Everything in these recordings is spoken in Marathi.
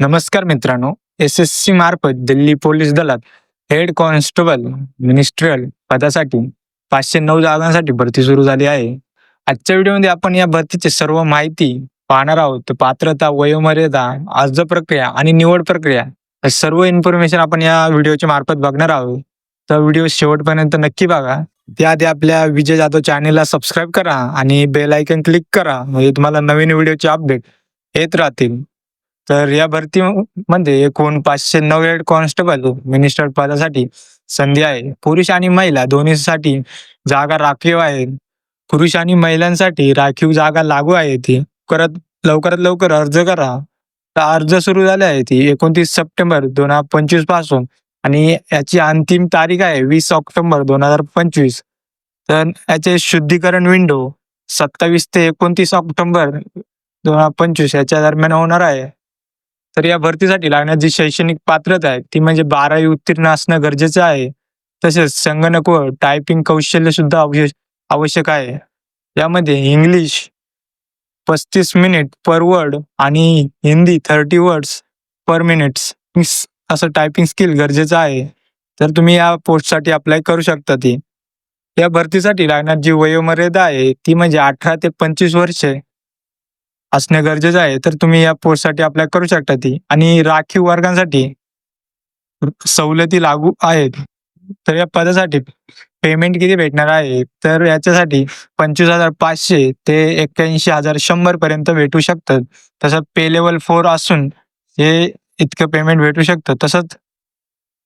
नमस्कार मित्रांनो एस एस सी मार्फत दिल्ली पोलीस दलात हेड कॉन्स्टेबल मिनिस्ट्रियल पदासाठी पाचशे नऊ जागांसाठी भरती सुरू झाली आहे. आजच्या व्हिडिओमध्ये आपण या भरतीची सर्व माहिती पाहणार आहोत. तर पात्रता वयोमर्यादा अर्ज प्रक्रिया आणि निवड प्रक्रिया सर्व इन्फॉर्मेशन आपण या व्हिडिओच्या मार्फत बघणार आहोत. तर व्हिडिओ शेवटपर्यंत नक्की बघा. त्याआधी आपल्या विजय जाधव चॅनेलला सबस्क्राईब करा आणि बेल आयकन क्लिक करा. म्हणजे तुम्हाला नवीन व्हिडिओचे अपडेट येत राहतील. तर या भरतीमध्ये एकूण पाचशे नऊ कॉन्स्टेबल मिनिस्टर पदासाठी संधी आहे. पुरुष आणि महिला दोन्हीसाठी जागा राखीव आहे. पुरुष आणि महिलांसाठी राखीव जागा लागू आहे. ती करत लवकरात लवकर अर्ज करा. तर अर्ज सुरू झाले आहे ती एकोणतीस सप्टेंबर दोन हजार पंचवीसपासून आणि याची अंतिम तारीख आहे वीस ऑक्टोबर दोन हजार पंचवीस. तर याचे शुद्धीकरण विंडो सत्तावीस ते एकोणतीस ऑक्टोबर दोन हजार पंचवीस याच्या दरम्यान होणार आहे. तर या भरतीसाठी लागण्याची जी शैक्षणिक पात्रता आहे ती म्हणजे बारावी उत्तीर्ण असणं गरजेचं आहे. तसेच संगणक व टायपिंग कौशल्य सुद्धा आवश्य- आवश्यक आहे. यामध्ये इंग्लिश पस्तीस मिनिट पर वर्ड आणि Hindi thirty words per minutes असं टायपिंग स्किल गरजेचं आहे. तर तुम्ही या पोस्टसाठी अप्लाय करू शकता ती. या भरतीसाठी लागणार जी वयोमर्यादा आहे ती म्हणजे अठरा ते पंचवीस वर्षे. असणे गरजेचं आहे. तर तुम्ही या पोस्टसाठी अप्लाय करू शकता ती. आणि राखीव वर्गांसाठी सवलती लागू आहेत. तर या पदासाठी पेमेंट किती भेटणार आहे? तर याच्यासाठी पंचवीस हजार पाचशे ते एक्क्याऐंशी हजार शंभर पर्यंत भेटू शकतात तसं पे लेवल फोर असून हे इतकं पेमेंट भेटू शकतं. तसंच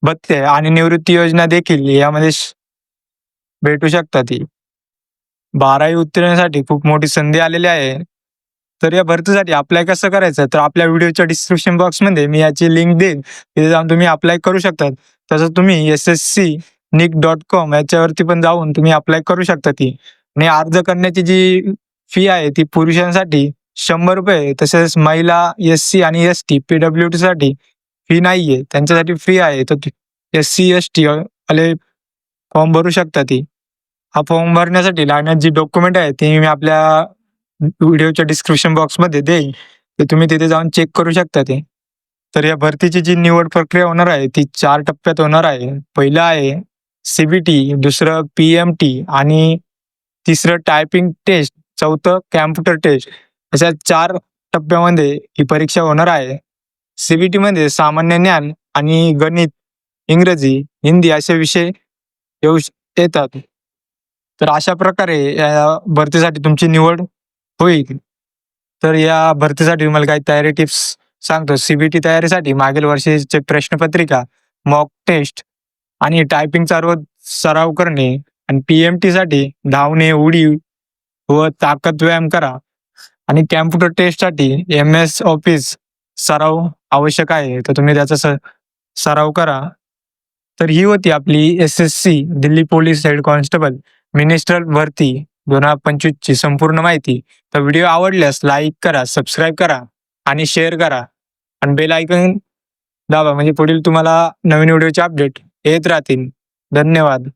बत्ते आणि निवृत्ती योजना देखील यामध्ये भेटू शकतात ती. बारावी उत्तीर्णासाठी खूप मोठी संधी आलेली आहे. तर या भरतीसाठी अप्लाय कसं करायचं? तर आपल्या व्हिडिओच्या डिस्क्रिप्शन बॉक्समध्ये मी याची लिंक देईन. तिथे जाऊन तुम्ही अप्लाय करू शकतात. तसंच तुम्ही S S C nic dot com याच्यावरती पण जाऊन तुम्ही अप्लाय करू शकता ती. आणि अर्ज करण्याची जी फी आहे ती पुरुषांसाठी शंभर रुपये तसेच महिला एस सी आणि S T P W D साठी फी नाहीये. त्यांच्यासाठी फ्री आहे. तर एस सी एस टी आले फॉर्म भरू शकता ती. हा फॉर्म भरण्यासाठी लागण्यात जी डॉक्युमेंट आहे ती मी आपल्या व्हिडिओच्या डिस्क्रिप्शन बॉक्समध्ये देईल. ते तुम्ही तिथे जाऊन चेक करू शकता ते. तर या भरतीची जी निवड प्रक्रिया होणार आहे ती चार टप्प्यात होणार आहे. पहिलं आहे सीबीटी दुसरं पी एम टी आणि तिसरं टायपिंग टेस्ट चौथं कॅम्प्युटर टेस्ट अशा चार टप्प्यामध्ये ही परीक्षा होणार आहे. सीबीटी मध्ये सामान्य ज्ञान आणि गणित इंग्रजी हिंदी असे विषय येऊ श- येतात. तर अशा प्रकारे या भरतीसाठी तुमची निवड होईल. तर या भरतीसाठी तुम्हाला काही तयारी टिप्स सांगतो. सीबीटी तयारीसाठी मागील वर्षीचे प्रश्नपत्रिका मॉक टेस्ट आणि टायपिंगचा रोज सराव करणे आणि पी एम टीसाठी धावणे उडी व ताकद व्यायाम करा आणि कॅम्प्युटर टेस्टसाठी एम एस ऑफिस सराव आवश्यक आहे. तर तुम्ही त्याचा स- सराव करा. तर ही होती आपली S S C Delhi police head constable minister भरती. दोन हजार पंचवीस ची संपूर्ण माहिती. तर व्हिडिओ आवडल्यास लाईक करा सबस्क्राईब करा आणि शेअर करा. आणि बेल आयकन दाबा म्हणजे पुढील तुम्हाला नवीन व्हिडिओचे अपडेट येत राहतील. धन्यवाद.